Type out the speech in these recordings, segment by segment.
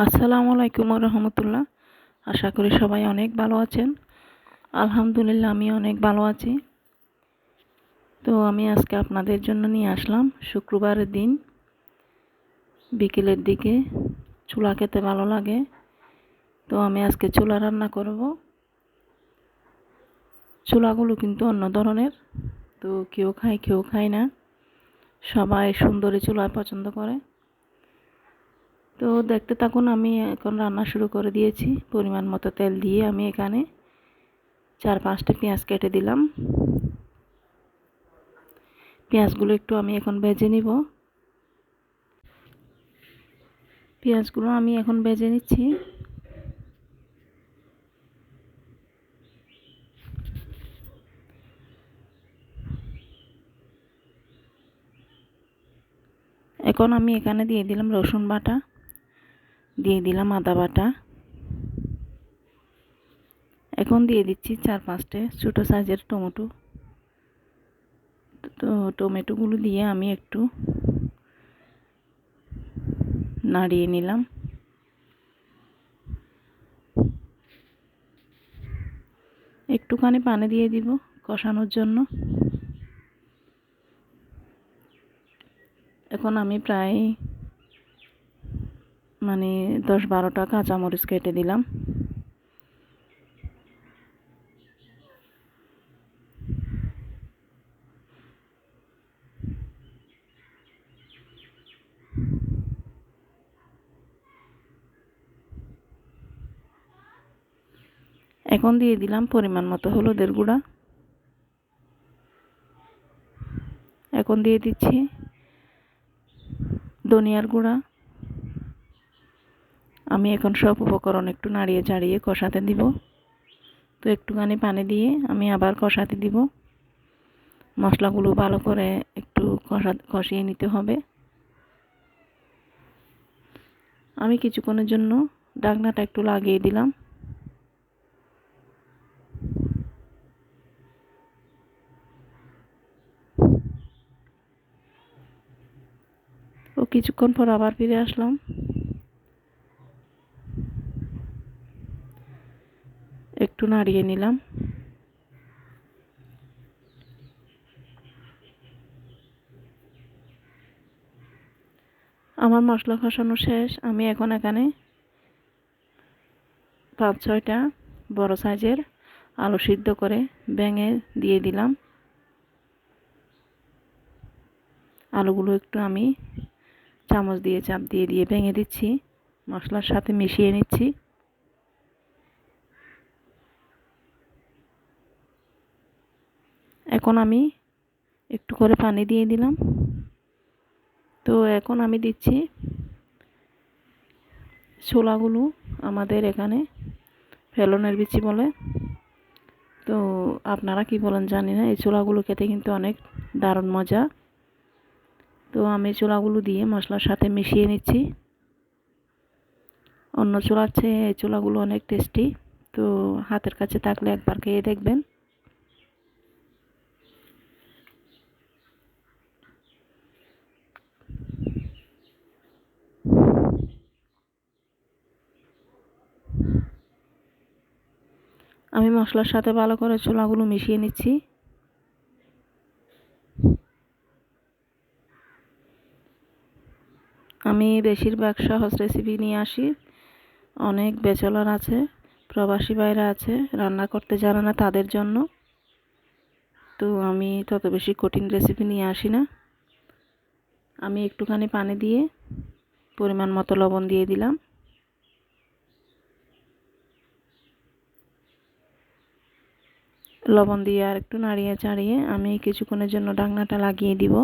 আসসালামু আলাইকুম রহমতুল্লাহ। আশা করি সবাই অনেক ভালো আছেন। আলহামদুলিল্লাহ আমি অনেক ভালো আছি। তো আমি আজকে আপনাদের জন্য নিয়ে আসলাম শুক্রবারের দিন। বিকেলের দিকে চুলা খেতে ভালো লাগে। তো আমি আজকে চুলা রান্না করব। চুলাগুলো কিন্তু অন্য ধরনের। তো কেউ খায় কেউ খায় না। সবাই সুন্দরী চুলা পছন্দ করে। তো দেখতে থাকুন, আমি এখন রান্না শুরু করে দিয়েছি। পরিমাণ মতো তেল দিয়ে আমি এখানে চার পাঁচটা পেঁয়াজ কেটে দিলাম। পেঁয়াজগুলো একটু আমি এখন ভেজে নিব। পেঁয়াজগুলো আমি এখন ভেজে নিচ্ছি। এখন আমি এখানে দিয়ে দিলাম রসুন বাটা। দিয়ে দিলাম আদা বাটা। এখন দিয়ে দিচ্ছি চার পাঁচটে ছোটো সাইজের টমেটো। তো টমেটোগুলো দিয়ে আমি একটু নাড়িয়ে নিলাম। একটুখানি পানি দিয়ে দিব কষানোর জন্য। এখন আমি প্রায় মানে দশ বারোটা কাঁচামরিচ কেটে দিলাম। এখন দিয়ে দিলাম পরিমাণ মতো হলুদের গুঁড়া। এখন দিয়ে দিচ্ছি ধনিয়ার গুঁড়া। আমি এখন সব উপকরণ একটু নাড়িয়ে চাড়িয়ে কষাতে দিব। তো একটুখানি পানি দিয়ে আমি আবার কষাতে দিব। মশলাগুলো ভালো করে একটু কষা, কষিয়ে নিতে হবে। আমি কিছুক্ষণের জন্য ডাকনাটা একটু লাগিয়ে দিলাম। ও কিছুক্ষণ পর আবার ফিরে আসলাম। একটু নাড়িয়ে নিলাম। আমার মশলা কষানো শেষ। আমি এখন এখানে পাঁচ ছয়টা বড় সাইজের আলু সিদ্ধ করে ভেঙে দিয়ে দিলাম। আলুগুলো একটু আমি চামচ দিয়ে চাপ দিয়ে দিয়ে ভেঙে দিচ্ছি। মশলার সাথে মিশিয়ে নিচ্ছি। এখন আমি একটু করে পানি দিয়ে দিলাম। তো এখন আমি দিচ্ছি ছোলাগুলো আমাদের এখানে ফেলনের বিচি বলে। তো আপনারা কি বলেন জানি না, এই ছোলাগুলো খেতে কিন্তু অনেক দারুণ মজা। তো আমি ছোলাগুলো দিয়ে মশলার সাথে মিশিয়ে নিচ্ছি। অন্য চোলার চেয়ে এই চোলাগুলো অনেক টেস্টি। তো হাতের কাছে থাকলে একবার খেয়ে দেখবেন। আমি মশলার সাথে ভালো করে ছোলাগুলো মিশিয়ে নিচ্ছি। আমি বেশিরভাগ সহজ রেসিপি নিয়ে আসি। অনেক বেচলার আছে, প্রবাসী বাইরে আছে, রান্না করতে জানে না তাদের জন্য। তো আমি তত বেশি কঠিন রেসিপি নিয়ে আসি না। আমি একটুখানি পানি দিয়ে পরিমাণ মতো লবণ দিয়ে দিলাম। লবণ দিয়ে আর একটু নাড়িয়ে চাড়িয়ে আমি কিছুক্ষণের জন্য ডাকনাটা লাগিয়ে দিব।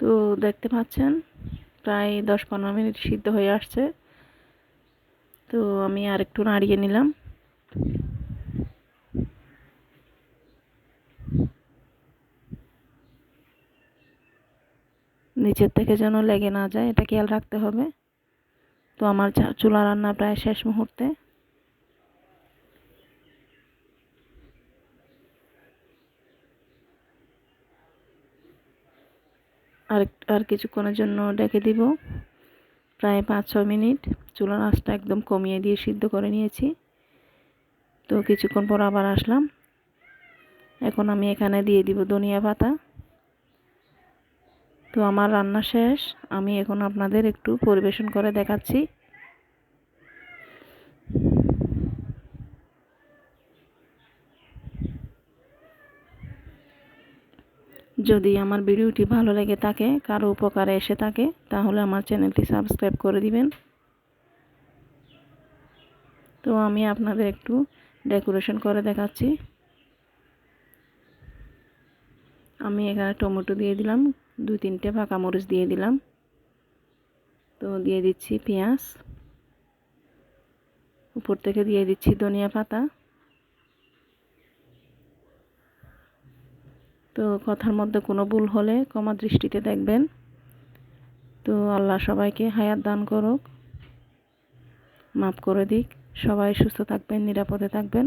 তো দেখতে পাচ্ছেন, প্রায় দশ পনেরো মিনিট সিদ্ধ হয়ে আসছে। তো আমি আর একটু নাড়িয়ে নিলাম। নিচের থেকে যেন লেগে না যায়, এটা খেয়াল রাখতে হবে। তো আমার চুলা রান্না প্রায় শেষ মুহূর্তে। আর আর কিছুক্ষণের জন্য ডেকে দিব। প্রায় পাঁচ ছ মিনিট। চুলার আঁচটা একদম কমিয়ে দিয়ে সিদ্ধ করে নিয়েছি। তো কিছুক্ষণ পর আবার আসলাম। এখন আমি এখানে দিয়ে দিব ধনিয়া পাতা। তো আমার রান্না শেষ। আমি এখন আপনাদের একটু পরিবেশন করে দেখাচ্ছি। যদি আমার ভিডিওটি ভালো লেগে থাকে, কারও উপকারে এসে থাকে, তাহলে আমার চ্যানেলটি সাবস্ক্রাইব করে দিবেন। তো আমি আপনাদের একটু ডেকোরেশন করে দেখাচ্ছি। আমি এখানে টমেটো দিয়ে দিলাম। দুই তিনটে পাকা মরিচ দিয়ে দিলাম। তো দিয়ে দিচ্ছি পেঁয়াজ। উপর থেকে দিয়ে দিচ্ছি ধনিয়া পাতা। তো কথার মধ্যে কোনো ভুল হলে কমা দৃষ্টিতে দেখবেন। তো আল্লাহ সবাইকে হায়াত দান করুক। মাফ করে দিক। সবাই সুস্থ থাকবেন, নিরাপদে থাকবেন।